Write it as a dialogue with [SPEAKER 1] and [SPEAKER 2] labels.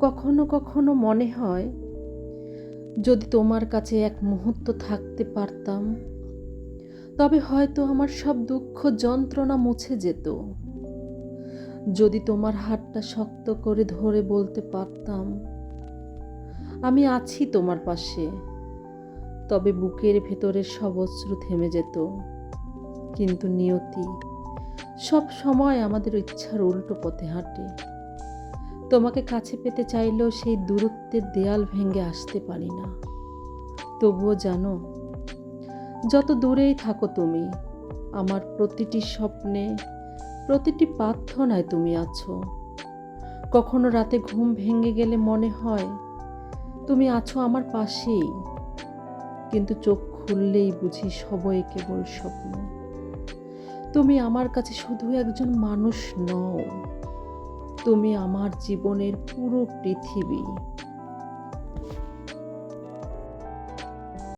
[SPEAKER 1] কখনো কখনো মনে হয়, যদি তোমার কাছে এক মুহূর্ত থাকতে পারতাম, তবে হয়তো আমার সব দুঃখ যন্ত্রণা মুছে যেত। যদি তোমার হাতটা শক্ত করে ধরে বলতে পারতাম, আমি আছি তোমার পাশে, তবে বুকের ভেতরের সব অশ্রু থেমে যেত। কিন্তু নিয়তি সব সময় আমাদের ইচ্ছার উল্টো পথে হাঁটে। তোমাকে কাছে পেতে চাইলেও সেই দূরত্বের দেয়াল ভেঙে আসতে পারি না। তবুও জানো, যত দূরেই থাকো তুমি, আমার প্রতিটি স্বপ্নে, প্রতিটি প্রার্থনায় তুমি আছো। কখনো রাতে ঘুম ভেঙে গেলে মনে হয়, তুমি আছো আমার পাশেই। কিন্তু চোখ খুললেই বুঝি সবই কেবল স্বপ্ন। তুমি আমার কাছে শুধু একজন মানুষ নও তুমি আমার জীবনের পুরো পৃথিবী।